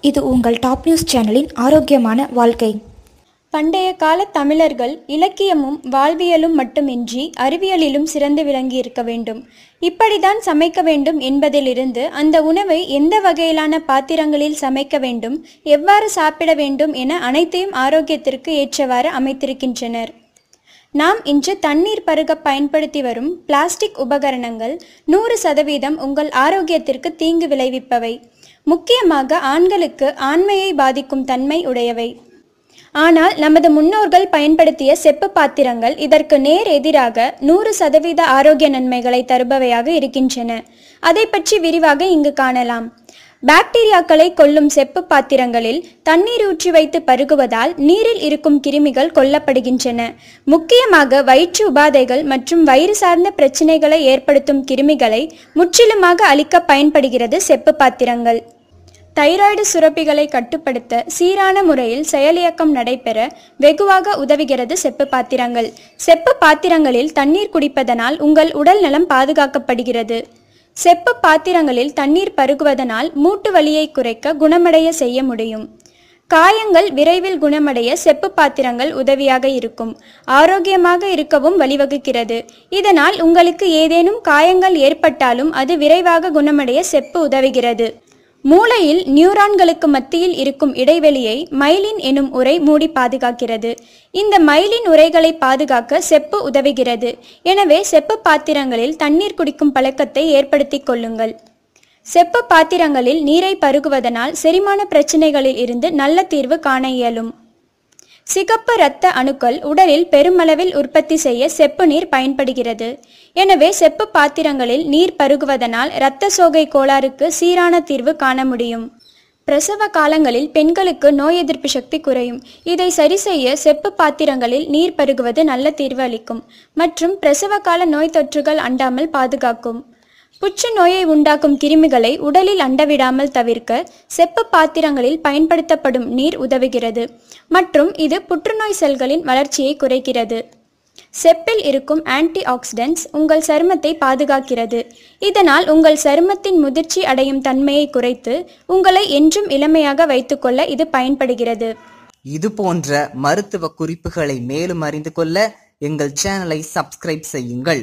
இது உங்கள் top news சேனலின் ஆரோக்கியமான வாழ்க்கை. பண்டைய கால தமிழர்கள் இலக்கியமும் வாழ்வியலும் மட்டுமின்றி அறிவியலிலும் சிறந்து விளங்கியிருக்க வேண்டும். இப்படிதான் சமைக்க வேண்டும் என்பதிலிருந்து அந்த உணவை எந்த வகையிலான பாத்திரங்களில் சமைக்க வேண்டும் எவ்வாறு சாப்பிட வேண்டும் என அனைத்தையும் ஆரோக்கியத்திற்கு ஏற்றவாறு அமைத்திருக்கின்றனர். நாம் இன்று தண்ணீர் பருக பயன்படுத்தி வரும் பிளாஸ்டிக் உபகரணங்கள் நூறு சதவீதம் உங்கள் ஆரோக்கியத்திற்கு தீங்கு விளைவிப்பவை. முக்கியமாக ஆண்களுக்கு ஆண்மையை பாதிக்கும் தன்மை உடையவை. ஆனால் நமது முன்னோர்கள் பயன்படுத்திய செப்பு பாத்திரங்கள் இதற்கு நேர் எதிராக நூறு சதவீத ஆரோக்கிய நன்மைகளை தருபவையாக இருக்கின்றன. அதை பற்றி விரிவாக இங்கு காணலாம். பாக்டீரியாக்களை கொல்லும் செப்பு பாத்திரங்களில் தண்ணீர் ஊற்றி வைத்து பருகுவதால் நீரில் இருக்கும் கிருமிகள் கொல்லப்படுகின்றன. முக்கியமாக வயிற்று உபாதைகள் மற்றும் வயிறு சார்ந்த பிரச்சினைகளை ஏற்படுத்தும் கிருமிகளை முற்றிலுமாக அழிக்க பயன்படுகிறது செப்பு பாத்திரங்கள். தைராய்டு சுரப்பிகளை கட்டுப்படுத்த சீரான முறையில் செயலியக்கம் நடைபெற வெகுவாக உதவுகிறது செப்பு பாத்திரங்கள். செப்பு பாத்திரங்களில் தண்ணீர் குடிப்பதனால் உங்கள் உடல் நலம் பாதுகாக்கப்படுகிறது. செப்பு பாத்திரங்களில் தண்ணீர் பருகுவதனால் மூட்டு வலியை குறைக்க குணமடைய செய்ய முடியும். காயங்கள் விரைவில் குணமடைய செப்பு பாத்திரங்கள் உதவியாக இருக்கும். ஆரோக்கியமாக இருக்கவும் வழிவகுக்கிறது. இதனால் உங்களுக்கு ஏதேனும் காயங்கள் ஏற்பட்டாலும் அது விரைவாக குணமடைய செப்பு உதவுகிறது. மூளையில் நியூரான்களுக்கு மத்தியில் இருக்கும் இடைவெளியை மைலின் எனும் உரை மூடி பாதுகாக்கிறது. இந்த மைலின் உரைகளை பாதுகாக்க செப்பு உதவுகிறது. எனவே செப்பு பாத்திரங்களில் தண்ணீர் குடிக்கும் பழக்கத்தை ஏற்படுத்திக் கொள்ளுங்கள். செப்பு பாத்திரங்களில் நீரை பருகுவதனால் செரிமான பிரச்சனைகளில் இருந்து நல்ல தீர்வு காண இயலும். சிகப்பு இரத்த அணுக்கள் உடலில் பெருமளவில் உற்பத்தி செய்ய செப்பு நீர் பயன்படுகிறது. எனவே செப்பு பாத்திரங்களில் நீர் பருகுவதனால் இரத்த சோகை கோளாறுக்கு சீரான தீர்வு காண முடியும். பிரசவ காலங்களில் பெண்களுக்கு நோய் எதிர்ப்பு சக்தி குறையும். இதை சரி செய்ய செப்பு பாத்திரங்களில் நீர் பருகுவது நல்ல தீர்வு அளிக்கும். மற்றும் பிரசவ கால நோய் தொற்றுகள் அண்டாமல் பாதுகாக்கும். புற்றுநோயை உண்டாக்கும் கிருமிகளை உடலில் அண்டவிடாமல் தவிர்க்க செப்பு பாத்திரங்களில் பயன்படுத்தப்படும் நீர் உதவுகிறது. மற்றும் இது புற்றுநோய் செல்களின் வளர்ச்சியை குறைக்கிறது. செப்பில் இருக்கும் ஆன்டி ஆக்சிடென்ட்ஸ் உங்கள் சருமத்தை பாதுகாக்கிறது. இதனால் உங்கள் சருமத்தின் முதிர்ச்சி அடையும் தன்மையை குறைத்து உங்களை என்றும் இளமையாக வைத்துக்கொள்ள இது பயன்படுகிறது. இது போன்ற மருத்துவ குறிப்புகளை மேலும் அறிந்து கொள்ள எங்கள் சேனலை சப்ஸ்கிரைப் செய்யுங்கள்.